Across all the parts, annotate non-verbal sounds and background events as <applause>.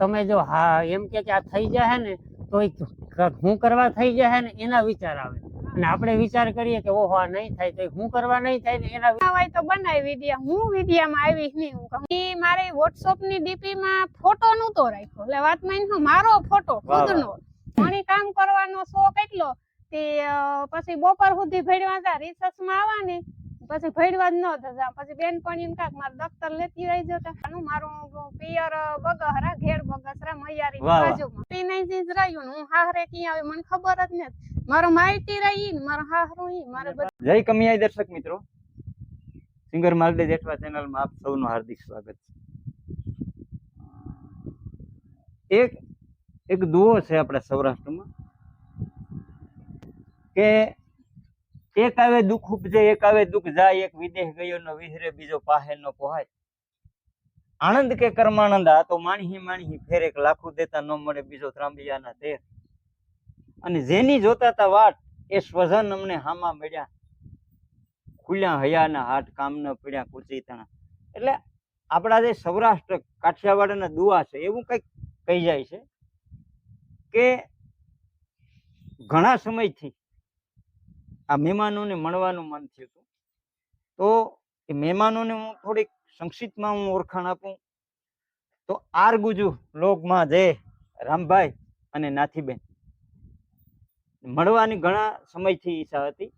તમે જો હા એમ કે કે આ થઈ જાય ને તો હું કરવા થઈ જાય ને એના વિચાર આવે. અને આપણે વિચાર કરીએ કે ઓહો આ નહીં થાય તો હું કરવા નહીં થાય ને એના હોય તો બનાવી વિડીયા. હું વિડીયામાં આવી નહીં હું કહું. મારે વોટ્સઅપની ડીપી માં ફોટો નહોતો રાખ્યો. એટલે વાતમાં મારો ફોટો ખુદનો. મને કામ કરવાનો શોખ એટલો તે પછી બપોર સુધી ભેડવા હતા રિસર્ચમાં આવવાની પછી ભેડવા જ ન થતા. પછી બેનપણી કાક મારું દફતર લેતી રહી જતા. આનું મારું પિયર બગહરા ઘેર બગસરા મૈયારી બાજુમાં. બાજુમાં ટીનેજ જ રહ્યું હું હાહરે ક્યાં આવે મને ખબર જ નથી. મારો માહિતી રહી ને મારો હાહરું ઈ મારે જય કમિયાઈ દર્શક મિત્રો. સિંગર માલદે જેઠવા ચેનલમાં આપ સૌનું હાર્દિક સ્વાગત છે. એક એક દુઓ છે આપણા સૌરાષ્ટ્રમાં કે એક આવે દુઃખ ઉપજે, એક આવે દુઃખ જાય, એક વિદેશ ગયો નો વિહરે, બીજો પાહે નો પોહાય. આનંદ કે કર્માનંદ, આ તો માણહી માણહી ફેર એક લાખું દેતા ન મળે, બીજો ત્રાંબિયાના તેર. અને જેની જોતા તા વાટ, એ સ્વજન અમને હામાં મળ્યા. ખુલ્યા હયાના હાટ, કામ ન પડ્યા, કુચી તણા. એટલે આપણા જે સૌરાષ્ટ્ર, કાઠિયાવાડના દુઆ છે, એવું કંઈક કહી જાય છે કે ઘણા સમયથી આ મહેમાનોને મળવાનું મન થયું હતું. તો એ મહેમાનોને હું થોડીક સંક્ષિપ્તમાં હું ઓળખાણ આપું. તો આરગુજુ લોકમાં જય રામભાઈ અને નાથીબેન. મળવાની ઘણા સમયથી ઈચ્છા હતી.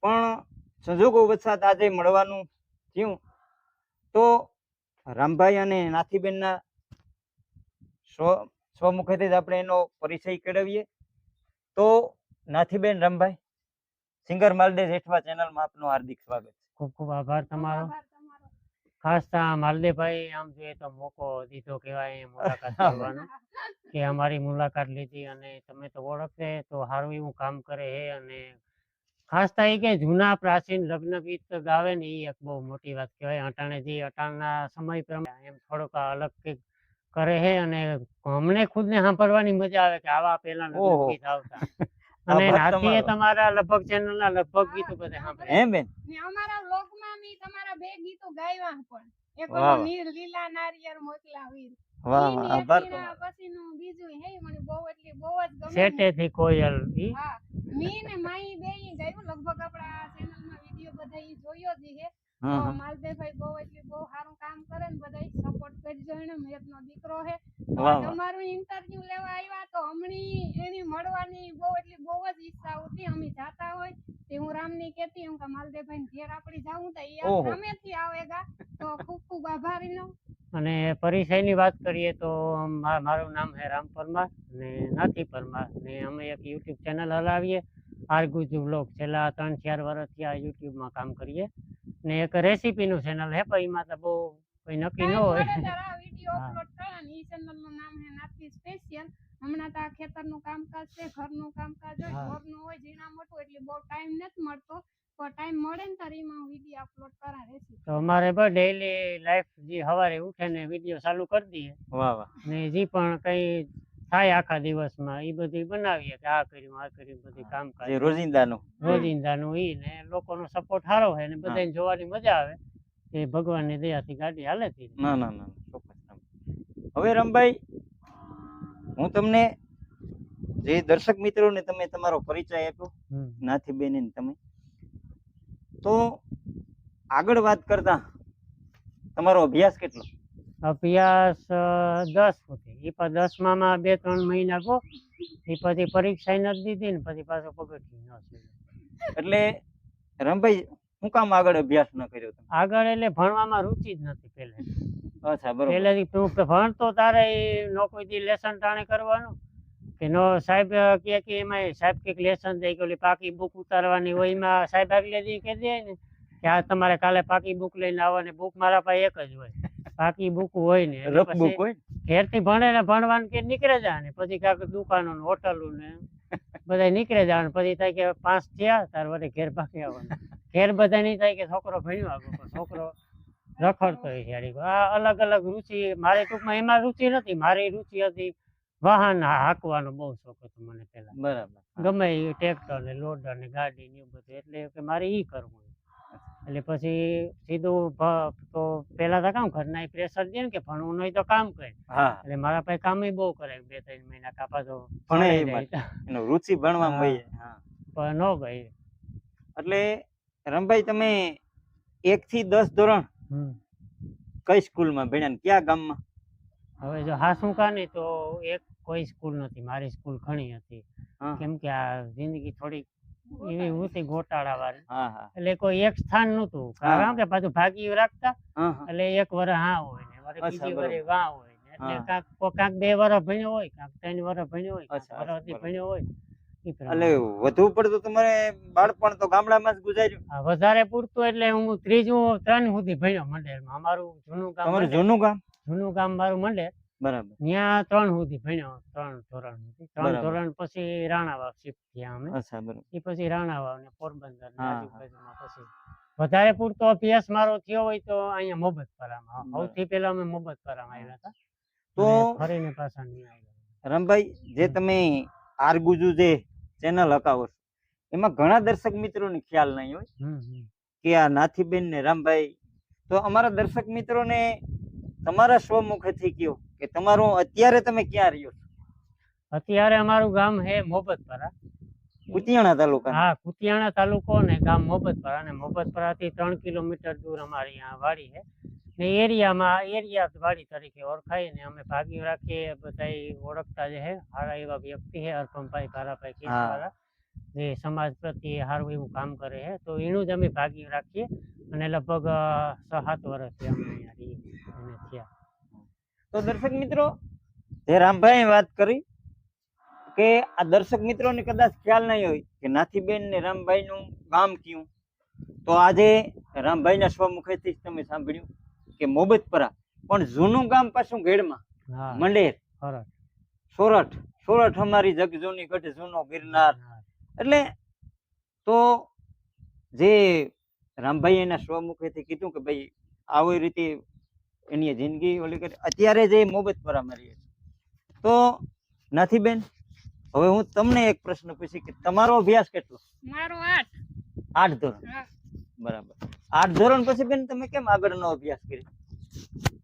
પણ સંજોગો વસાત આજે મળવાનું થયું. તો રામભાઈ અને નાથીબેનના સ્વ, સ્વમુખેથી જ આપણે એનો પરિચય કેળવીએ. તો નાથીબેન, રામભાઈ સિંગર માલદેવ જેઠવા ચેનલમાં આપનું હાર્દિક સ્વાગત છે. ખૂબ ખૂબ આભાર તમારો. ખાસ તો માલદેવભાઈ આમ જોઈએ તો મોકો દીધો કહેવાય એ મુલાકાત <laughs> કરવાનો કે અમારી મુલાકાત લીધી અને તમે તો ઓળખે તો સારું એવું કામ કરે હે અને ખાસ તો એ કે જૂના પ્રાચીન લગ્ન ગીત ગાવે ને એ એક બહુ મોટી વાત કહેવાય. અટાણે જે અટાણના સમય પ્રમાણે એમ થોડોક અલગ કંઈક કરે છે અને અમને ખુદને સાંભળવાની મજા આવે કે આવા પેલા લગ્ન ગીત આવતા. અને નાથીએ તમારા. લગભગ ચેનલના લગભગ ગીતો બધા સાંભળ્યા હે બેન? ને અમારા વ્લોગમાં મી તમારા બે ગીતો ગાયવા પણ. એક. નીર લીલા નારિયર મોકલા વીર. વાહ વાહ આભાર પછીનું બીજું હે મને બહુ એટલે બહુ જ ગમે શેટેથી કોયલ ઈ? હા મી ને માઈ બે ઈ ગાયું લગભગ આપણા ચેનલમાં વિડિયો બધા ઈ જોયો જ હે. હં તો ની બહુ એટલે બહુ સારું કામ કરે ને બધા સપોર્ટ કરજો એને. મેપનો દીકરો હે તો વાહ, આજ વાહ. અમારું ઇન્ટરવ્યુ લેવા આવ્યા તો હમણી એની મળવાની બહુ એટલે બહુ જ ઈચ્છા હતી. અમે જાતા હોય તે હું રામની કહેતી હું કે માલદેવભાઈ ને ઘેર આપણી જાવું તો ઈ સામેથી આવેગા. તો ખૂબ ખૂબ આભારી નો અને પરિચયની વાત કરીએ તો મારું નામ છે રામ પરમાર ને નાથી પરમાર. ને અમે એક યુટ્યુબ ચેનલ હલાવીએ. આરગુજુ બ્લોગ છેલ્લા ત્રણ ચાર વર્ષથી આ યુટ્યુબમાં કામ કરીએ. ને એક રેસીપી નું ચેનલ હે પણ એમાં તો બહુ કોઈ નક્કી ન હોય. વીડિયો અપલોડ કરવા ઈ ચેનલનું નામ હે સ્પેશિયલ હમણાં તો આ ખેતરનું કામકાજ છે ઘરનું કામકાજ હોય હા. ઢોરનું હોય ઝીણા મોટું એટલે બહુ ટાઈમ નથી મળતો. પણ ટાઈમ મળે ને તારે એમાં વીડિયો અપલોડ કરા રહેશે તો અમારે બસ ડેઈલી લાઈફ જે સવારે ઉઠે ને વીડિયો ચાલુ કરી દઈએ. વાહ વાહ. ને જે પણ કંઈ થાય આખા દિવસમાં એ બધું બનાવીએ કે આ કર્યું આ કર્યું બધું કામકાજનું રોજિંદાનું. રોજિંદાનું ઈ ને લોકોનો સપોર્ટ સારો હોય ને બધાને જોવાની મજા આવે. એ ભગવાનની દયાથી ગાડી હાલે છે. ના ના ના ના. હવે રમભાઈ હું તમને જે દર્શક મિત્રોને તમે તમારો પરિચય આપ્યો નાથી બેન ને તમે તો આગળ વાત કરતા તમારો અભ્યાસ કેટલો? અભ્યાસ દસ સુધી એ પણ દસમામાં બે ત્રણ મહિના ગો એ પછી પરીક્ષા નથી દીધી ને પછી પાછો પગથિયું ન એટલે રમભાઈ હું કામ આગળ અભ્યાસ ન કર્યો આગળ એટલે ભણવામાં રુચિ જ નથી પહેલે. અચ્છા બરોબર. પહેલેથી તું કે ભણતો તારે નો કોઈ દી લેસન ટાણે કરવાનું? કે નો સાહેબ કે કે એમાં સાહેબ કંઈક લેસન દે કે ઓલી પાકી બુક ઉતારવાની હોય એમાં સાહેબ આગલે દી કહી દે ને કે આ તમારે કાલે પાકી બુક લઈને આવવાની બુક મારા પાસે એક જ હોય. પાકી બુક હોય ને રફ બુક હોય ઘેરથી ભણે ને ભણવાનું કે નીકળે જાય ને પછી કાંક દુકાનો ને હોટલો ને <laughs> બધા નીકળે જાય પછી થાય કે પાંચ થયા તાર વડે ઘેર પાકી આવવાનું. ઘેર બધા નહીં થાય કે છોકરો ભણ્યો આગળ છોકરો રખડતો હોય છે આ અલગ અલગ રુચિ મારે ટૂંકમાં એમાં રુચિ નથી મારી રુચિ હતી વાહન હાંકવાનો બહુ શોખ હતો મને પેલા બરાબર. ગમે એ ટ્રેક્ટર ને લોડર ને ગાડી ને એવું બધું એટલે કે મારે ઈ કરવું એટલે પછી સીધું તો પેલા તો કામ ઘરના પ્રેશર દે ને કે ભણવું નહીં તો કામ કરે. હા. એટલે મારા પાસે કામ બહુ કરે બે ત્રણ મહિના કાપા તો ભણે રુચિ ભણવામાં. હોય હા. પણ ન ગઈ. એટલે રમભાઈ તમે એક થી દસ ધોરણ. કઈ સ્કૂલમાં ભણ્યા ક્યાં ગામમાં? હવે જો હાસું કાની તો એક કોઈ સ્કૂલ નથી મારી સ્કૂલ ઘણી હતી. કેમ કે આ જિંદગી થોડી એવી હા હા. એટલે કોઈ એક સ્થાન નતું કારણ કે પાછું ભાગી રાખતા. એટલે એક વર હા હોય ને બીજી. વરે વાં હોય એટલે હા. કાંક બે વરસ ભણ્યો હોય કાંક ત્રણ વરસ ભણ્યો હોય અચ્છા, કાંક અચ્છા, વરસથી બરોબર. ભણ્યો હોય એટલે વધુ પડતું તમારે બાળપણ તો ગામડામાં જ ગુજાર્યું? વધારે પૂરતું એટલે હું ત્રીજું ત્રણ સુધી ભણ્યો મંડળમાં. અમારું જૂનું ગામ તમારું જૂનું ગામ? જૂનું ગામ મારું મંડેર બરાબર. ત્યાં ત્રણ સુધી ભણ્યો ત્રણ ધોરણ સુધી ત્રણ ધોરણ પછી રાણાવાવ શિફ્ટ થયા અમે. અચ્છા બરાબર. એ પછી રાણાવાવ ને પોરબંદર. આજુબાજુમાં પછી વધારે પૂરતો અભ્યાસ મારો થયો હોય તો અહીંયા મોહબ્બતપરામાં બરાબર. સૌથી પહેલા અમે મોહબ્બતપરામાં આવ્યા હતા. તો ફરીને પાછા અહીંયા આવ્યા રમભાઈ જે તમે આરગુજુ જે ચેનલ હકાવો એમાં ઘણા દર્શક મિત્રોને ખ્યાલ નહીં હોય. કે આ નાથીબેન ને રામભાઈ. તો અમારા દર્શક મિત્રોને તમારા સ્વમુખેથી કયો? કે તમારું અત્યારે તમે ક્યાં રહ્યો છો? અત્યારે અમારું ગામ હે મોહબ્બતપરા. કુતિયાણા તાલુકા હા કુતિયાણા તાલુકો ને ગામ મોહબ્બતપરા અને મોહબ્બતપરાથી ત્રણ કિલોમીટર દૂર અમારી અહીંયા વાડી છે ને એરિયામાં એરિયા વાડી તરીકે ઓળખાય ને અમે ભાગી રાખીએ બધા ઓળખતા જે છે સારા એવા વ્યક્તિ છે અર્પમભાઈ ભારાભાઈ કેસવાળા જે સમાજ પ્રત્યે સારું એવું કામ કરે છે તો એનું જ અમે ભાગી રાખીએ અને લગભગ છ સાત વર્ષથી અમે અહીંયા રહીએ અને થયા તો દર્શક મિત્રો જે રામભાઈ વાત કરી કે આ દર્શક મિત્રોને કદાચ ખ્યાલ નહીં હોય કે નાથીબેન ને રામભાઈ નું ગામ કયું? તો આજે રામભાઈના સ્વમુખેથી તમે સાંભળ્યું કે મોબતપરા પણ જૂનું ગામ પાછું ગેડમાં મંડેર. સોરઠ. સોરઠ અમારી જગજૂની ગઢ જૂનો ગિરનાર. એટલે તો જે રામભાઈ એના સ્વમુખેથી કીધું કે ભાઈ આવી રીતે એની જિંદગી ઓલી કરી. અત્યારે જે મોબત પર અમારી તો નથી બેન હવે હું તમને એક પ્રશ્ન પૂછી કે તમારો અભ્યાસ કેટલો? મારો આઠ. આઠ ધોરણ. બરાબર. આઠ ધોરણ પછી બેન તમે કેમ આગળનો અભ્યાસ કર્યો?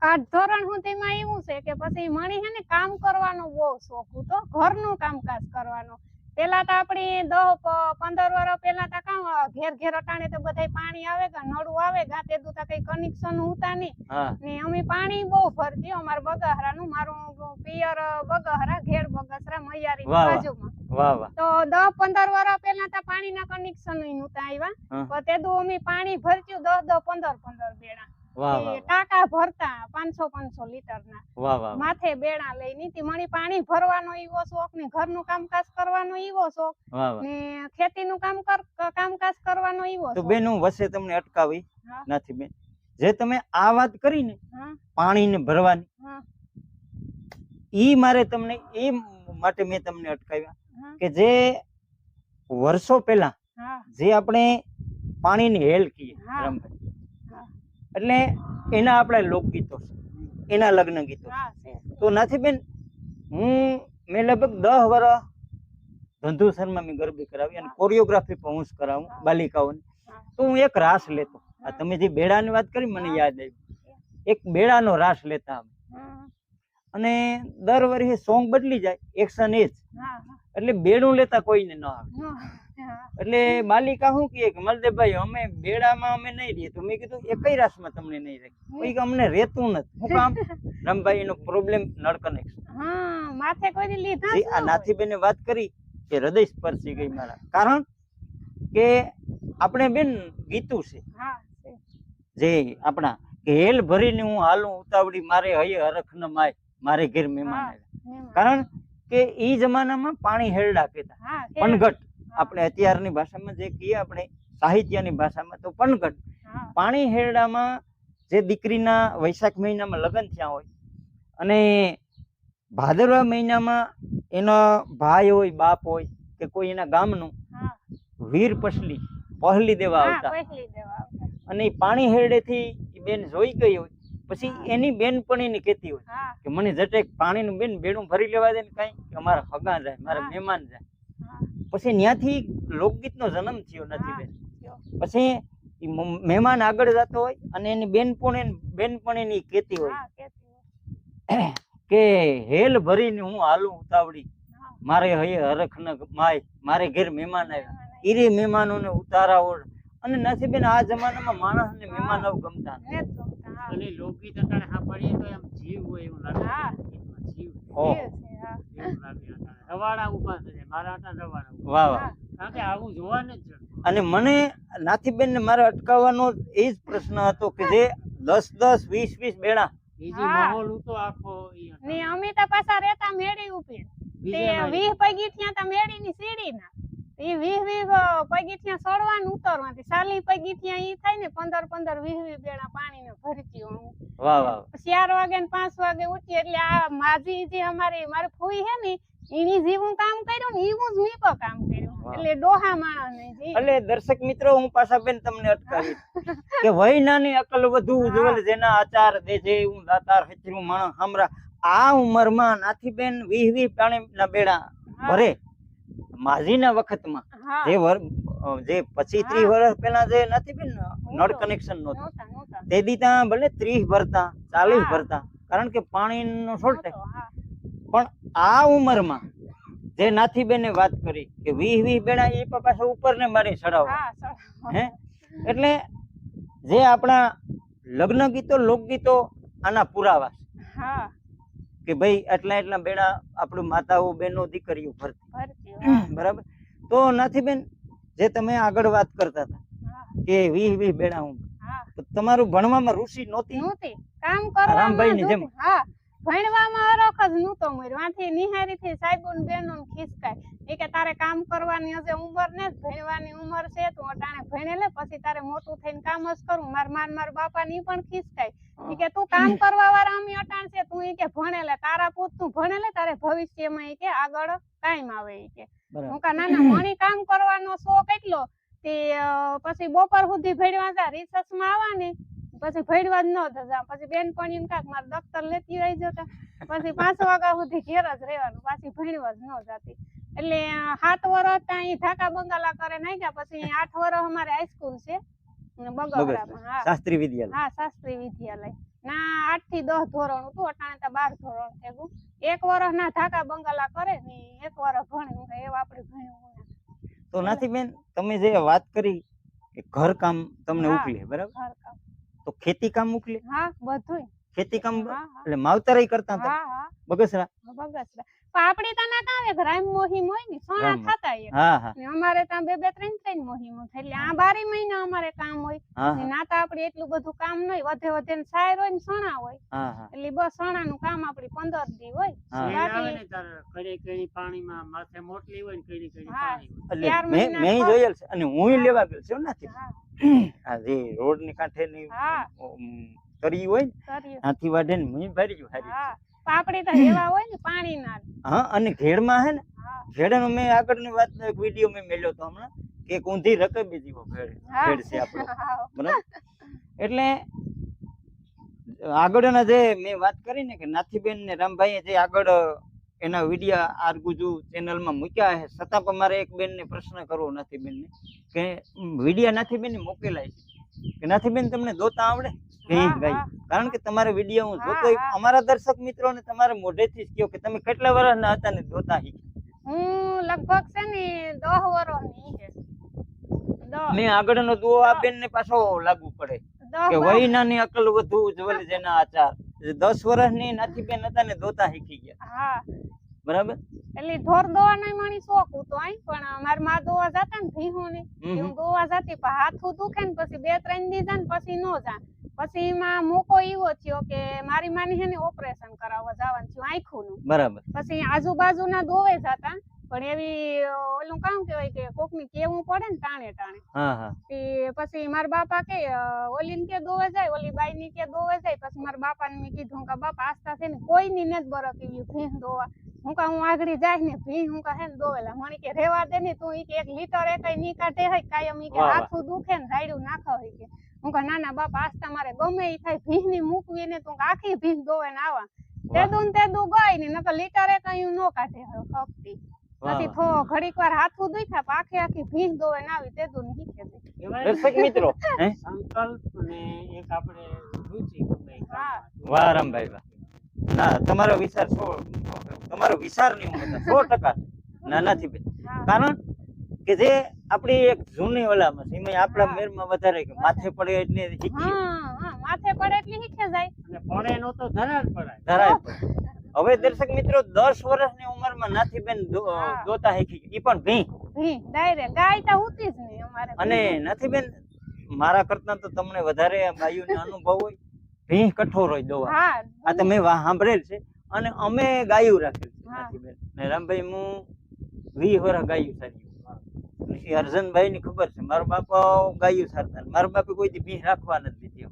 આઠ ધોરણ હું તેમાં એવું છે કે પછી મને છે ને કામ કરવાનો બહુ શોખ હતો. ઘરનું કામકાજ કરવાનો. પેલા તો આપણી દસ પંદર વર્ષ પેલા તો કામ ઘેર ઘેર અટાણે તો બધા પાણી આવે કે નળું આવે ગાતે દુ તો કઈ કનેક્શન ઉતા નહીં. ને અમે પાણી બહુ ભરતી અમારા બગાહરાનું મારું પિયર બગહરા ઘેર બગસરા મૈયારી. બાજુમાં. તો દસ પંદર વર્ષ પેલા તો પાણીના કનેક્શન નહોતા આવ્યા. તે દુ અમે પાણી ભરચ્યું દસ દસ પંદર પંદર બેડા. ટાંકા ભરતા પાંચસો પાંચસો લીટર ના માથે બેડા લઈ નીતિ મણી પાણી ભરવાનો ઈવો શોખ ને ઘરનું કામકાજ કરવાનો ઈવો શોખ ને ખેતીનું કામ કામકાજ કરવાનો ઈવો તો બેન હું વસે તમને અટકાવી નથી બેન. જે તમે આ વાત કરી ને પાણીને ભરવાની ઈ મારે તમને એ માટે મેં તમને અટકાવ્યા કે જે વર્ષો પહેલા જે આપણે પાણીની હેલ કહીએ રમભાઈ. એટલે એના આપણા લોકગીતો છે. એના લગ્ન ગીતો. તો નથી બેન હું મેં લગભગ દસ વર્ષ ધંધુસરમાં મેં ગરબી કરાવી અને કોરિયોગ્રાફી પણ હું કરાવું બાલિકાઓની. તો હું એક રાસ લેતો. આ તમે જે બેડાની વાત કરી મને યાદ આવી. એક બેડાનો રાસ લેતા અમે. અને દર વર્ષે સોંગ બદલી જાય. એક્શન એ જ. એટલે બેડું લેતા કોઈને ન આવે એટલે માલિકા શું કહે કે મલદેવભાઈ અમે બેડામાં અમે નહીં રહીએ. તો મેં કીધું એકઈ રાસમાં તમને નહીં કોઈ કે અમને રહેતું નથી. હું કામ? રમભાઈ એનો પ્રોબ્લેમ નળ કનેક્શન હા માથે કોઈ લીધા આ ન નાથીબેને વાત કરી કે હૃદય સ્પર્શી ગઈ મારા. કારણ કે આપણે બેન ગીતું છે. જે આપણા કે હેલ ભરીને હું હાલું ઉતાવળી મારે હયે હરખ ન માય મારે ઘેર મહેમાન. કારણ કે ઈ જમાનામાં પાણી હેરડા કહેતા. પનઘટ આપણે અત્યારની ભાષામાં જે કહીએ આપણે સાહિત્યની ભાષામાં તો પનઘટ પાણી હેરડામાં જે દીકરીના વૈશાખ મહિનામાં લગ્ન થયા હોય અને ભાદરવા મહિનામાં એનો ભાઈ હોય બાપ હોય કે કોઈ એના ગામનું વીર પસલી પહલી દેવા આવતા. અને પાણી હેરડેથી બેન જોઈ ગઈ હોય પછી એની બેન પણ એને કહેતી હોય કે મને જટેક પાણીનું બેન બેડું ભરી લેવા દે ને કઈ કે અમારા હગા જાય મારા મહેમાન જાય. પછી ત્યાંથી લોકગીતનો જન્મ થયો નથી બેન. પછી મહેમાન આગળ જતો હોય અને એની બેનપણી બેનપણીની કહેતી હોય કેતી હોય. કે હેલ ભરીને હું હાલું ઉતાવળી. મારે હૈ હરખ ન માય મારે ઘેર મહેમાન આવ્યા. ઈરે મહેમાનોને ઉતારા ઓળ. અને નસીબેન આ જમાનામાં માણસ ને મહેમાન આવું ગમતા અને લોકગીત અત્યારે હા. અટાણે સાંભળીએ તો એમ જીવ હોય એવું લાગે. જીવ. હોય એવું લાગે અટાણે. ઊભા થઈ મારા અટાણે રવાડા વાહ વાહ કારણ કે આવું જોવાને જ જડતું. અને મને નાથીબેન ને મારે અટકાવવાનો એ જ પ્રશ્ન હતો કે જે દસ દસ વીસ વીસ બેડા. બીજી માહોલ હતો આખો ને અમે તો પાછા રહેતા મેળી ઉપર. તે બીજે મારી. વીહ પગીઠિયા તા ની સીડી ના એ વીહ વીહ પગીઠિયા સડવાનું ઉતરવાથી સાલી પગીઠિયા ઈ થાય ને પંદર પંદર વીહ વીહ બેડા પાણી ને ભરતી અમે વાહ વાહ ચાર વાગે ને પાંચ વાગે ઉઠી એટલે આ માજી જે અમારી મારી ફૂઈ હે ને એની જેવું કામ કર્યું ને એવું જ મીકો કામ કર્યું. એટલે ડોહા માણસ ને જી એટલે દર્શક મિત્રો હું પાછા બેન તમને અટકાવી કે વય નાની અકલ વધુ ઉજ્જવલ જેના આચાર દે છે હું દાતાર હચરું માણસ હમરા. આ ઉંમરમાં નાથીબેન વીહ વીહ પાણીના બેડા ભરે. માજીના વખતમાં. જે જે પચીસ ત્રીસ વર્ષ પહેલા જે નાથીબેન નળ કનેક્શન નહોતું. તે દીતા ભલે ત્રીસ ભરતા ચાલીસ ભરતા. કારણ કે પાણીનો શોર્ટેજ. નહોતો, હા. પણ આ ઉંમરમાં જે નાથીબેને વાત કરી કે વીહ વીહ બેડા એ પાછા ઉપર ને મારી ચડાવવા હે એટલે જે આપણા લગ્ન ગીતો લોકગીતો આના પુરાવા હા. કે ભાઈ એટલા એટલા બેડા આપણું માતાઓ બહેનો દીકરીઓ ભરતી <clears throat> બરાબર? તો નાથીબેન જે તમે આગળ વાત કરતા હતા કે વીહ વીહ બેડા હું. તમારું ભણવામાં રુચિ નહોતી? રામભાઈ કામ જ જેમ. હા. ભણવામાં અરખ જ નહોતો મળ્યો આથી નિહારી થી સાહેબો ને ખિસકાય. એ કે તારે કામ કરવાની હશે ઉંમર ને ભણવાની ઉંમર છે તું અટાણે ભણે લે પછી તારે મોટું થઈને કામ જ કરું. માર માર માર બાપા ની પણ ખિસકાય. એ કે તું કામ કરવા વાળા અમે અટાણ છે તું એ કે ભણે લે. તારા પૂત તું ભણે લે તારે ભવિષ્યમાં એ કે આગળ ટાઈમ આવે એ કે. હું કા ના ના મણી કામ કરવાનો શોખ એટલો તે પછી બપોર સુધી ભણવા જા રિસર્ચમાં આવવા ને પછી ભણવા જ ન થતા પછી બેનપણી કાંક મારે દફતર લેતી રહી જતા. પછી પાંચ વાગ્યા સુધી ઘેર જ રહેવાનું. પાછી ભણવા જ ન જતી. એટલે સાત વર્ષ ત્યાં ઢાકા બંગાલા કરે નાખ્યા. પછી આઠ વર્ષ અમારે હાઈસ્કૂલ છે. ને હા. શાસ્ત્રી વિદ્યાલય. હા શાસ્ત્રી વિદ્યાલય. ના આઠથી દસ ધોરણ હતું. અટાણે તો બાર ધોરણ થયું એક વર્ષ ના ઢાકા બંગાલા કરે ને એક વર્ષ ભણે હું એવું આપણે ભણ્યું તમે જે વાત કરી કે ઘર કામ તમને. ઉકલે બરાબર? ઘર કામ તો ખેતી કામ મોકલી? હા બધું ખેતી કામ એટલે માવતરાઈ કરતા હતા? હા હા. બગસરા? બગસરા. પણ આપડી ત્યાં ના કાવે ગ્રામ મોહી મોય ને સોના. થતા એક. હા હા. ને અમારે ત્યાં બે બે ત્રણ ત્રણ મોહી મો એટલે આ બારે મહિના અમારે કામ હોય. ને ના તો આપડે એટલું બધું કામ નહીં વધે વધે ને સાયર હોય ને સોના હોય. હા હા. એટલે બસ સોના નું કામ આપડી પંદર દી હોય. કડી પાણીમાં માથે મોટલી હોય ને પાણી એટલે ચાર મેં મેં જોયેલ છે. અને હું લેવા ગયો છું નથી. હા. આ જે રોડની કાંઠે ની તરી હોય ને હાથી વાઢે ને હું ભર્યું હારી હા. પાપડી તો એવા હોય ને પાણી ના હા અને ઘેડમાં હે ને ઘેડાનો મેં આગળની વાત એક વીડિયો મેં મેલ્યો તો હમણાં કે કુંધી રકબી જેવો ઘેડ ઘેડ છે આપણો. બરાબર? એટલે આગળના જે મેં વાત કરી ને કે નાથીબેન ને રામભાઈએ જે આગળ એના વિડીયા આરગુજુ ચેનલમાં મૂક્યા છે. છતાં પણ મારે એક બેનને પ્રશ્ન કરવો નથી બેનને. કે વિડીયા નાથીબેન ને મોકેલા છે. કે નાથીબેન તમને દોતા આવડે. કારણ કે તમારા વીડિયો હું જોતો અમારા દર્શક મિત્રોને તમારે મોઢેથી જ કહો કે તમે કેટલા વર્ષના હતા ને દોતા હું? લગભગ છે ને દહ વર્ષની છે. મેં આગળનો દુઓ આ બેન ને પાછો લાગુ પડે. કે વહી નાની અકલ વધુ ઉજ્જવલ જેના આચાર. દસ વર્ષની નાથી બેન હતા ને દોતા શીખી ગયા. હા. બરાબર? એટલે ઢોર દોવાનો માણી શોખ હતો આઈ પણ મારી માં દોવા જાતા ને ભીહો ને. હું દોવા જાતી પણ હાથું દુખે ને પછી બે ત્રણ દી જાય ને પછી નો જા પછી એમાં મોકો એવો થયો કે મારી માની હે ને ઓપરેશન કરાવવા જવાનું થયું આંખું નું બરાબર. પછી આજુબાજુના દોવે જાતા પણ એવી ઓલું કામ કેવાય કે કોકની કેવું પડે ને ટાણે ટાણે. હા હા. પછી મારા બાપા કે ઓલી ને કે દોવે જાય ઓલી બાઈ ની કે દોવે જાય પછી મારા બાપા ને મેં કીધું કે બાપા આસ્તા છે ને કોઈ ની નથી બરફ એવી ભીંસ દોવા. હું કા હું આગળ જાય ને ભી હું કા હે ને દોવેલા. મને કે રેવા દે ને તું એક લીટર એક ની કાઢે હોય કાયમ કે. હાથું દુખે ને રાયડું નાખો હોય કે. હું કા નાના ના બાપા આસ્તા મારે ગમે ઈ થાય ભીંસની મૂકવી ને તું આખી ભીંસ દોવે ને આવા. તે તેદું ને દુ ગઈ ને નકર લીટરે એ કઈ નો કાઢે હકતી વાહ, થો ઘડીક વાર હાથું દુખ્યા પણ આખી આખી દોવે ને આવી તેદું ને હીખે દે દર્શક મિત્રો સંકલ્પ અને એક આપણે રુચિ ગમે એ હા. કામમાં. વાહ રામભાઈ વાહ. ના તમારો વિચાર સો તમારો વિચાર નહીં હું સો ટકા. ના નથી કારણ કે જે આપણી એક જૂની ઓલામાં છે એમાં આપણા મેરમાં વધારે કે માથે પડે એટલે હા માથે પડે એટલે શીખે જાય. અને પડે નો તો ધરા પડાય. ધરાય પડે. હવે દર્શક મિત્રો દસ વર્ષની ઉંમરમાં નાથી બેન દો- હા. દોતા શીખી ઈ પણ ભી. ભી ડાયરેક્ટ. ગાય તો હોતી જ નહીં અમારે અને નથી બેન મારા કરતા તો તમને વધારે ગાયુંને અનુભવ હોય. ભી કઠોર હોય દોવા. હા આ તમે વા- સાંભળેલ છે. અને અમે ગાયું રાખેલ છે નાથીબેન. બેન ને રામભાઈ હું વી વર્ષ ગાયું સારી એ અર્જનભાઈ ની ખબર છે. મારો બાપા ગાયું સારતા. મારા બાપે કોઈ દી ભીહ રાખવા નથી દીધી.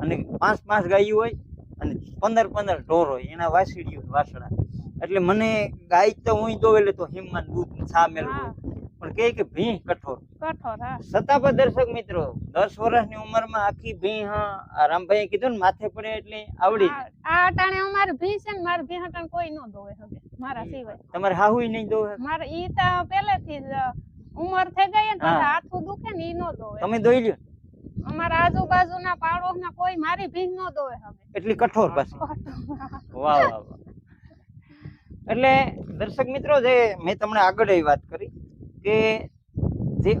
અને પાંચ પાંચ ગાયું હોય અને પંદર પંદર ઢોર હોય એના ને વાસણા એટલે મને ગાય તો હું દોવેલે તો હિમમાં દૂધ છા મેળવું પણ કે કે ભીહ કઠોર. કઠોર હા. છતાં પણ દર્શક મિત્રો દસ વર્ષની ઉંમરમાં આખી ભીહ આ રામભાઈએ કીધું ને માથે પડે એટલે આવડી આ અટાણે અમારે ભી છે ને મારે ભી અટાણે કોઈ ન દોવે હવે મારા સિવાય. તમારે હાહુય નહીં દોવે મારે ઈ તો પહેલેથી જ ઉંમર થઈ ગઈ ને. હાથું દુખે ને ઈ ન દોવે તમે દોઈ લ્યો. અમારા આજુબાજુના પાડોશના કોઈ મારી ભી ન દોવે હવે. એટલી કઠોર પાછી. વાહ વાહ વાહ. એટલે દર્શક મિત્રો જે મેં તમને આગળ એ વાત કરી કે જે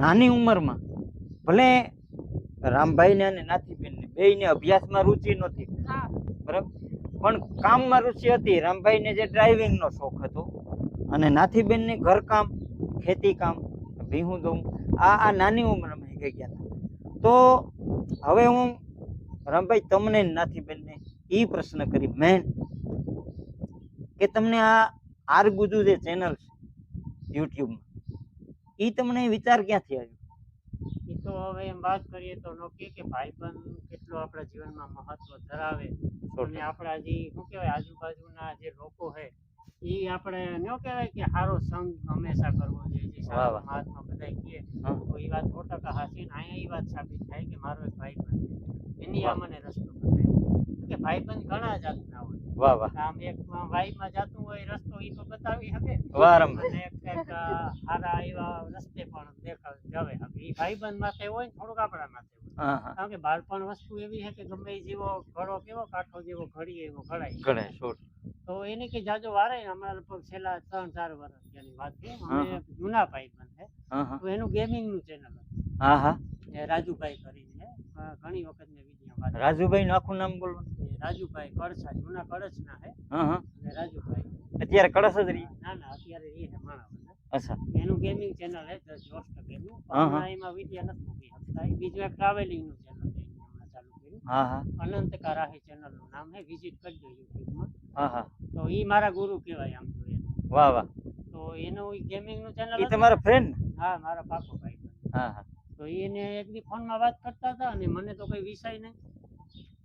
નાની ઉંમરમાં ભલે રામભાઈને અને નાથીબેનને બેયને અભ્યાસમાં રુચિ નહોતી હા. બરાબર? પણ કામમાં રુચિ હતી. રામભાઈને જે ડ્રાઇવિંગનો શોખ હતો અને નાથીબેનને ઘરકામ ખેતી કામ ભીહું દઉં આ આ નાની ઉંમરમાં ગઈ ગયા હતા. તો હવે હું રામભાઈ તમને ને નાથીબેનને એ પ્રશ્ન કરી મેન કે તમને આ આરગુજુ જે ચેનલ છે યુટ્યુબમાં એ તમને વિચાર ક્યાંથી આવ્યો? એ તો હવે એમ વાત કરીએ તો નો કે કે ભાઈબંધ કેટલો આપણા જીવનમાં મહત્વ ધરાવે. અને આપણા જે શું કહેવાય આજુબાજુના જે લોકો છે ઈ આપણે ન કહેવાય કે સારો સંગ હંમેશા કરવો જોઈએ. મહાત્મા બધા કહે તો એ વાત સો ટકા હાસી ને અહીંયા એ વાત સાબિત થાય કે મારો એક ભાઈબંધ છે. એની આ મને રસ્તો બતાવ્યો. કે ભાઈબંધ ઘણા જાતના હોય. વાહ વાહ. આમ એક વાઈમાં જાતું હોય રસ્તો ઈ તો બતાવી શકે. અને એક એક સારા એવા રસ્તે પણ દેખાવ જવે શકે. ઈ ભાઈબંધ માથે હોય ને થોડુંક આપણા માથે કારણ કે બાળપણ વસ્તુ એવી છે કે ગમે જેવો ઘડો કેવો કાંઠો જેવો ઘડીએ એવો ઘડાય. તો એને કે જાજો વારે અમારા લગભગ છેલ્લા ત્રણ ચાર વર્ષ ત્યાંની વાત છે અમે જૂના છે. હા હા. તો એનું ગેમિંગનું ચેનલ હા હા. એ રાજુભાઈ કરીને છે. ઘણી વખત મેં વીડિયો રાજુભાઈ નું આખું નામ બોલો. રાજુભાઈ કડછા જૂના કડછના છે. હા હા. અને રાજુભાઈ. અત્યારે કળશ જ રહી. ના ના અત્યારે એ છે માણાવદર. અચ્છા. એનું ગેમિંગ ચેનલ છે જોસ્ટ ગેમિંગ હા, હા. એમાં વીડિયો નથી મૂકી શકતા. બીજું એક ટ્રાવેલિંગનું ચેનલ છે ચાલુ કર્યું. હા હા. અનંત કારાહી ચેનલનું નામ છે. વિઝિટ કરજો યુટ્યુબમાં હા હા. તો ઈ મારા ગુરુ કહેવાય આમ જોઈએ તો. વાહ વાહ. તો એનું ગેમિંગનું ચેનલ એ તમારો ફ્રેન્ડ હા મારા પાકો ભાઈ. હા હા. તો એને એક દી ફોનમાં વાત કરતા હતા અને મને તો કઈ વિષય નહીં.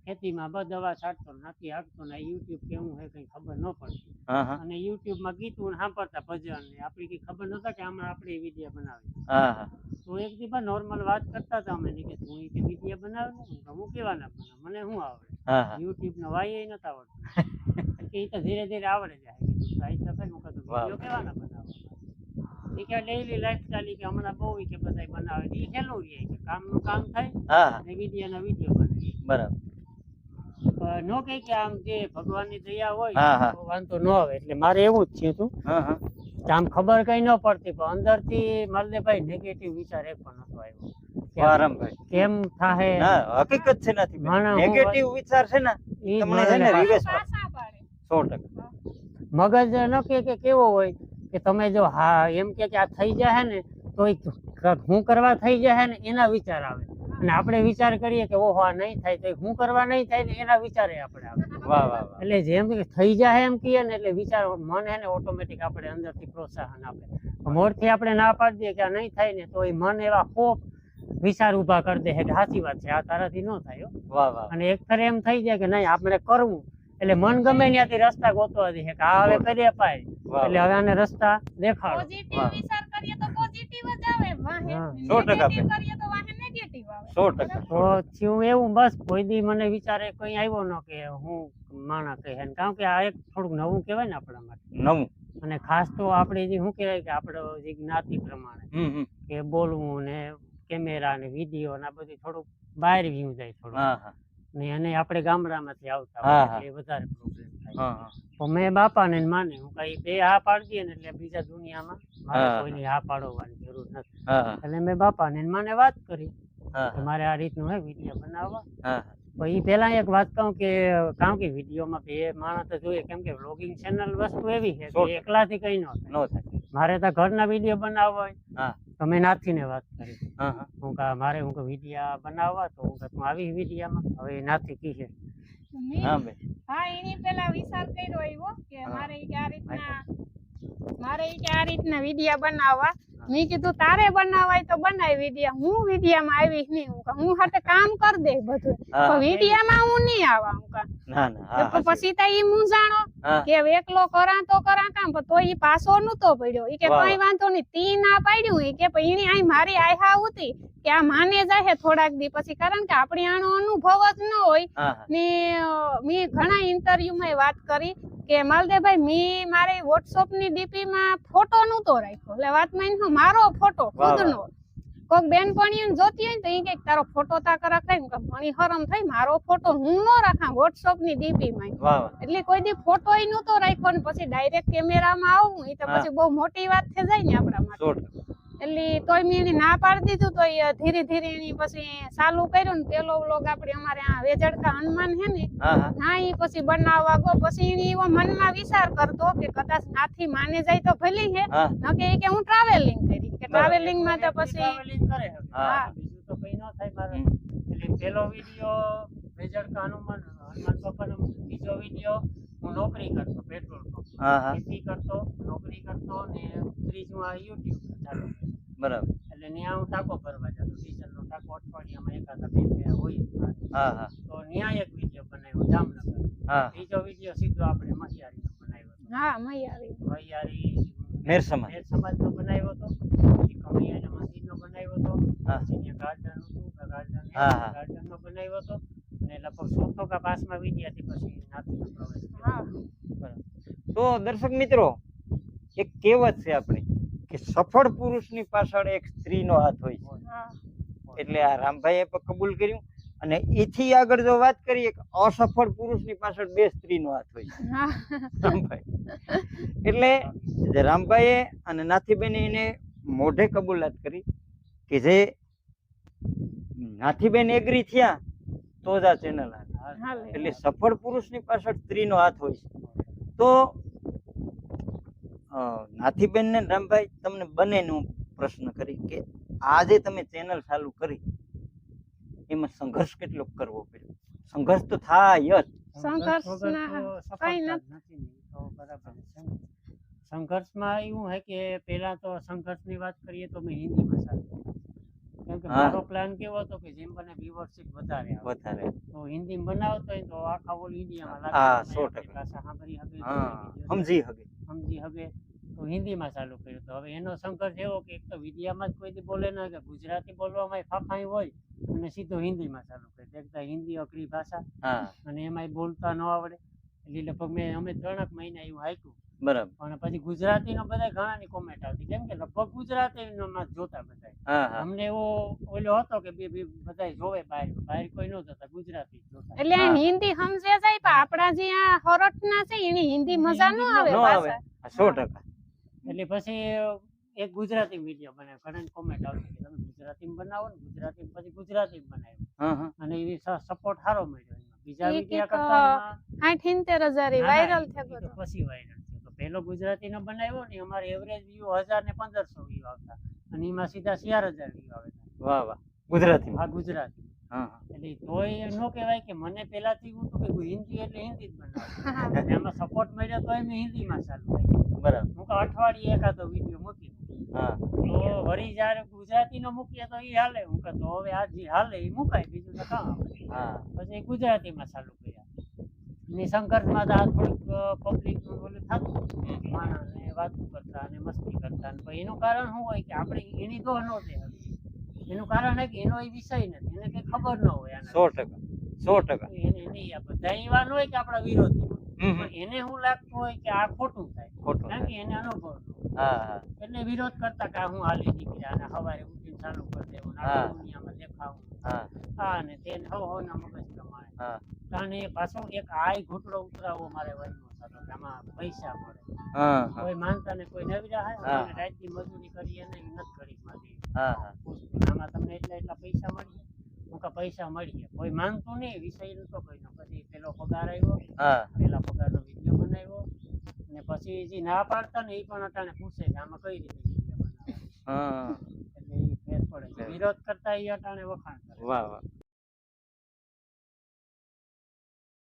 ખેતીમાં બ દવા છાંટતો નથી હાંકતો ને યુટ્યુબ કેવું છે કઈ ખબર ન પડતી. અને યુટ્યુબ યુટ્યુબમાં ગીતું સાંભળતા ભજન ને આપણી કઈ ખબર નતા કે આમાં આપણે વીડિયો બનાવી હા હા. તો એક દી નોર્મલ વાત કરતા હતા અમે કે તું કે વીડિયો બનાવે ને? હું કેવા ના બનાવ? મને શું આવડે? હા હા. યુટ્યુબ નો વાય નતા આવડતું. <laughs> એ તો ધીરે ધીરે આવડે જાય. કે તું હું કહું. વીડિયો કેવાના બનાવવા એ કે ડેઈલી લાઈફ ચાલી કે હમણાં બહુ કે બધા બનાવે. એ હેલું રહે કે કામનું કામ થાય ને હા. અને વીડિયો બને બરાબર. નો કહે કે આમ જે ભગવાનની દયા હોય. તો વાંધો ન આવે. એટલે મારે એવું જ થયું હતું કે આમ ખબર કઈ ન પડતી પણ અંદરથી માલદેભાઈ નેગેટિવ વિચાર એક પણ નતો આવ્યો. કે કેમ થાહે? હકીકત છે નથી. નેગેટિવ વિચાર છે ને તમને છે ને મને રિવેશ પાછા પાડે. સો ટકા. મગજ ન કે કે કેવો હોય કે તમે જો હા એમ કે કે આ થઈ જાય ને તો હું કરવા થઈ જાય ને એના વિચાર આવે. અને આપણે વિચાર કરીએ કે ઓહો આ નહીં થાય તો હું કરવા નહીં થાય ને એના વિચારે આપણે વાહ વાહ એટલે જેમ થઈ જાય એમ કહીએ ને એટલે વિચાર મન હે ને ઓટોમેટિક આપણે અંદરથી પ્રોત્સાહન આપે. મોરથી આપણે ના પાડી દઈએ કે આ નહીં થાય ને તો એ મન એવા ખોફ વિચાર ઊભા કરી દે કે સાચી વાત છે આ તારાથી ન થાય હો. વાહ વાહ. અને એક ફરે એમ થઈ જાય કે નહીં આપણે કરવું. એટલે મન ગમે ત્યાંથી રસ્તા ગોતવા દે કે આ હવે કરી અપાય એટલે હવે આને રસ્તા દેખાડો. પોઝિટિવ વિચાર કરીએ તો પોઝિટિવ જ આવે. વાહે હા. સો ટકા નેગેટિવ કરીએ તો વાહે નેગેટિવ આવે સો ટકા તો થયું એવું બસ કોઈ દી મને વિચારે કઈ આવ્યો ન કે હું માણા કહે કારણ કે આ એક થોડુંક નવું કહેવાય ને આપણા માટે. નવું. અને ખાસ તો આપણે જે શું કહેવાય કે આપણો જે જ્ઞાતિ પ્રમાણે કે બોલવું ને કેમેરા ને વીડિયો ને આ બધું થોડુંક બહાર વ્યૂ જાય થોડું હા હા. ને અને આપણે ગામડામાંથી આવતા હા, એટલે વધારે પ્રોબ્લેમ થાય. હા હા. તો મેં બાપાને ને માને હું કઈ બે હા પાડી દઈએ ને એટલે બીજા દુનિયામાં મારે કોઈની હા પાડવાની જરૂર નથી. એટલે મેં બાપાને ને માને વાત કરી. હા કે મારે આ રીતનું હે વીડિયો બનાવવા. હા એ પહેલા એક વાત કહું કે કારણ કે વિડીયોમાં બે માણસ જોઈએ કેમ કે વ્લોગિંગ ચેનલ વસ્તુ એવી છે કે એકલાથી કઈ ન થાય. નો મારે તો ઘરના વીડિયો બનાવવા હોય. તો મેં નાથીને વાત કરી. હા કા મારે હું વિડીયા બનાવવા. તો હું કહું તું આવી વિડીયામાં હવે એ નાથી કી છે. હા એની પેલા વિચાર કર્યો એવો કે મારે આ રીતના મારે કે આ રીતના વિડિયા બનાવવા. મેં કીધું તારે બનાવાય તો બનાવી વિડિયા. હું વિડિયામાં આવી નહીં. હું હું હાથે કામ કરી દે બધું. પણ વિડિયામાં હું નહીં આવા. હું. ના ના તો પછી તા ઈ હું જાણો કે એકલો કરા તો કરા કામ પણ તો ઈ પાછો નતો પડ્યો. ઈ કે કઈ વાંધો નહીં તી ના પાડ્યું ઈ કે પણ ઈની આઈ મારી આયહા હતી કે આ માને જાય થોડાક દી પછી. કારણ કે આપણી આનો અનુભવ જ ન હોય. ને મેં ઘણા ઇન્ટરવ્યુમાં વાત કરી. કે માલદેભાઈ મેં મારી વોટ્સઅપની ડીપી માં ફોટો નતો રાખ્યો. એટલે વાતમાં મારો ફોટો ખુદનો. કોક બેનપણીઓ જોતી હોય ને તો એ કે તારો ફોટો તા કરા ને ઘણી હરમ થઈ મારો ફોટો હું નો રાખા વોટ્સઅપની ડીપી માં એટલે કોઈ દી ફોટો નતો રાખ્યો ને પછી ડાયરેક્ટ કેમેરામાં આવું એ તો પછી બહુ મોટી વાત થઈ જાય ને આપણા માટે. એટલે તોય મેં એને ના પાડી દીધું તો ઈ ધીરે ધીરે એની પછી ચાલુ કર્યું ને પેલો વ્લોગ આપણે અમારે આ વેજડકા હનુમાન હે ને હા હા. ના એ પછી બનાવવા ગો પછી એની એવો મનમાં વિચાર કરતો કે કદાચ નાથી માને જાય તો ભલી હે હા. નકે કે હું ટ્રાવેલિંગ કરી કે ટ્રાવેલિંગમાં તો પછી ટ્રાવેલિંગ કરે હા. બીજું તો કઈ ન થાય મારે. એટલે પેલો વીડિયો વેજડકા હનુમાન હનુમાન બાપાનો બીજો વીડિયો હું નોકરી કરતો પેટ્રોલ પંપ. હા હા. ખેતી કરતો નોકરી કરતો ને ત્રીજું આ યુટ્યુબ ચાલુ બરાબર. એટલે ન્યા હું ટાંકો ભરવા જતો ડીઝલનો ટાંકો અઠવાડિયામાં એકાદા બે બે હોય. હા હા. તો ન્યા એક વીડિયો બનાવ્યો જામનગર. હા. બીજો વીડિયો સીધો આપણે મહિયારીનો બનાવ્યો હતો. હા મહિયારી. મહિયારી મેર સમાજ. મેર સમાજનો બનાવ્યો હતો. કમિયાના મંદિરનો બનાવ્યો હતો. હા. ગાર્ડન હતું ગાર્ડન હા, હા. ગાર્ડનનો બનાવ્યો હતો. અને લગભગ ચોથો કે પાસમાં પછી પ્રવેશ કર્યો. તો દર્શક મિત્રો એક કહેવત છે આપણી કે સફળ પુરુષની પાછળ એક સ્ત્રીનો હાથ હોય છે. એટલે આ રામભાઈએ પણ કબૂલ કર્યું. અને એથી આગળ જો વાત કરીએ કે અસફળ પુરુષની પાછળ બે સ્ત્રીનો હાથ હોય છે. રામભાઈ. એટલે જે રામભાઈએ અને નાથીબેને એને મોઢે કબૂલાત કરી કે જે નાથીબેન એગ્રી થયા તો જ આ ચેનલ. એટલે સફળ પુરુષની પાછળ સ્ત્રીનો હાથ હોય છે. તો નાથીબેન ને રામભાઈ તમને બંનેનું પ્રશ્ન કરી કે આજે તમે ચેનલ ચાલુ કરી એમાં સંઘર્ષ કેટલો કરવો પડ્યો? સંઘર્ષ તો થાય જ. સંઘર્ષમાં એવું હે કે પહેલા તો સંઘર્ષની વાત કરીએ તો મેં હિન્દીમાં સારું કેમ કે મારો પ્લાન કેવો હતો કે જેમ બને વ્યુઅરશિપ વધારે વધારે. તો હિન્દી બનાવતો હોય તો આખા ઓલ ઇન્ડિયામાં લાગે સો તમે આપણી ભાષા સાંભળી હગે સમજી હગે. સમજી હગે. તો હિન્દીમાં ચાલુ કર્યું. તો હવે એનો સંઘર્ષ એવો કે એક તો વિડીયામાં જ કોઈ દી બોલે ના કે ગુજરાતી બોલવામાં ફાફાઈ હોય અને સીધો હિન્દીમાં ચાલુ કર્યું. એક તો હિન્દી અઘરી ભાષા અને એમાંય બોલતા ન આવડે. એટલે લગભગ મેં અમે ત્રણેક મહિના એવું હાક્યું. બરાબર. અને પછી ગુજરાતીનો બધા ઘણાની કોમેન્ટ આવતી. કેમ કે લગભગ ગુજરાતીમાં માં જોતા બધા હા હા. અમને એવો ઓલો હતો કે બે બે બધા જોવે બહાર બહાર કોઈ નો જોતા ગુજરાતી જ જોતા. એટલે હિન્દી સમજે જાય પણ આપણા જે આ હરટ ના છે એની હિન્દી મજા ન આવે નો આવે ભાષા. આ સો ટકા. એટલે પછી એક ગુજરાતી વીડિયો બનાવ્યો. ઘણા કોમેન્ટ આવતી કે તમે ગુજરાતી બનાવો ને ગુજરાતી પછી ગુજરાતી બનાવ્યો. હા હા. અને એ સપોર્ટ સારો મળ્યો બીજા મીડિયા કરતા આઠ હિંતેર હજાર ના, ના, વાયરલ થયો તો પછી વાયરલ થયો ગુજરાતી નો ગુજરાતીનો બનાવ્યો ને અમારે એવરેજ વ્યૂ હજાર ને પંદરસો વ્યૂ આવતા. અને એમાં સીધા ચાર હજાર વ્યૂ આવે વાહ વાહ. ગુજરાતી. હા ગુજરાતી. એટલે તોય ન કહેવાય કે મને પેલાથી હું હતું કે હિન્દી એટલે હિન્દી જ બનાવું. અને આમાં સપોર્ટ મળ્યો તોય મેં હિન્દીમાં ચાલુ કર્યું. બરાબર. હું કે અઠવાડિયે એકાદો વીડિયો મૂકી. હા. તો વળી જ્યારે ગુજરાતીનો મૂકીએ તો એ હાલે. હું કહે તો હવે આ જે હાલે એ મુકાય બીજું તો કામ. હા. પછી ગુજરાતીમાં ચાલુ કર્યા. ને સંઘર્ષમાં તો થોડુંક પબ્લિક ઓલું થતું માણસને વાતો કરતા અને મસ્તી કરતા ને પછી એનું કારણ શું હોય કે આપણે એની દોહ ન દે એનું કારણ હે કે એનો એ વિષય નથી. એને કઈ ખબર ન હોય સો ટકા. સો ટકા. એને નહીં બધા એવા ન હોય કે આપણા વિરોધી એને શું લાગતું હોય કે આ ખોટું થાય. ખોટું કારણ કે એને અનુભવ હા હા. એટલે વિરોધ કરતા કે હું હાલી નીકળ્યા અને હવારે ઉઠીને ચાલુ કરી દેવું હા. દુનિયામાં દેખાવું. હા અને તેને હવ હવના મગજ પ્રમાણે. હા. અને પાછું એક આય ઘૂંટડો ઉતરાવો મારે થતો કે આમાં પૈસા મળે. હા કોઈ માનતા ને કોઈ નવી રહે અને રાતની મજૂરી કરી અને ઈ કરી મારી હા હા. આમાં તમને એટલા એટલા પૈસા મળી હું કે પૈસા મળી કોઈ માનતું નહીં વિષય નતો કોઈનો. પછી પેલો પગાર આવ્યો હા. પેલા પગારનો વીડિયો બનાવ્યો ને પછી જે ના પાડતા ને એ પણ અટાણે પૂછે કે આમાં કઈ રીતે વીડિયો બનાવે હા. એટલે એ ફેર પડે. વિરોધ કરતા એ અટાણે વખાણ કરે. વાહ વાહ.